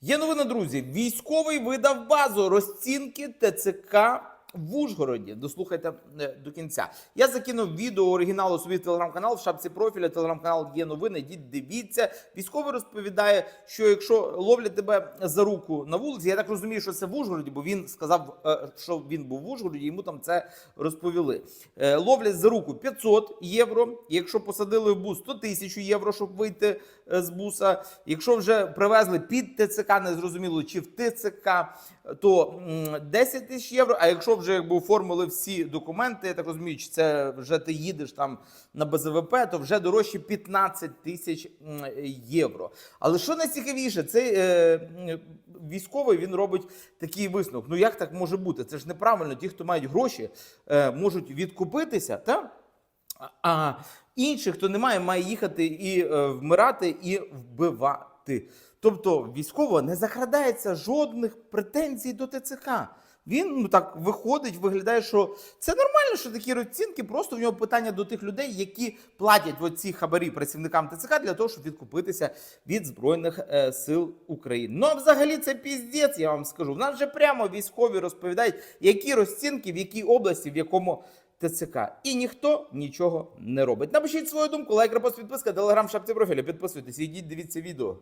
Є новина, друзі. Військовий видав базу розцінки ТЦК в Ужгороді. Дослухайте е, до кінця. Я закинув відео оригіналу собі в телеграм-канал в шапці профіля. Телеграм-канал є новини. Йдіть, дивіться. Військовий розповідає, що якщо ловлять тебе за руку на вулиці, я так розумію, що це в Ужгороді, бо він сказав, е, що він був в Ужгороді, йому там це розповіли. Е, Ловлять за руку 500 євро. Якщо посадили в бус, то 1000 євро, щоб вийти з буса. Якщо вже привезли під ТЦК, не зрозуміло, чи в ТЦК, то 10 тисяч євро. А якщо вже якби оформили всі документи, я так розумію, чи це вже ти їдеш там на БЗВП, то вже дорожче 15 тисяч євро. Але що найцікавіше, цей е, військовий він робить такий висновок. Ну як так може бути? Це ж неправильно. Ті, хто мають гроші, е, можуть відкупитися, та? А інших, хто не має, має їхати і е, вмирати, і вбивати. Тобто військово не закрадається жодних претензій до ТЦК. Він ну так виходить, виглядає, що це нормально, що такі розцінки. Просто в нього питання до тих людей, які платять оці хабарі працівникам ТЦК для того, щоб відкупитися від збройних е, сил України. Ну а взагалі це піздець, я вам скажу. В нас вже прямо військові розповідають, які розцінки, в якій області, в якому ТЦК. І ніхто нічого не робить. Напишіть свою думку, лайк, репост, підписка, телеграм, шапці профіля. Підписуйтесь, ідіть, дивіться відео.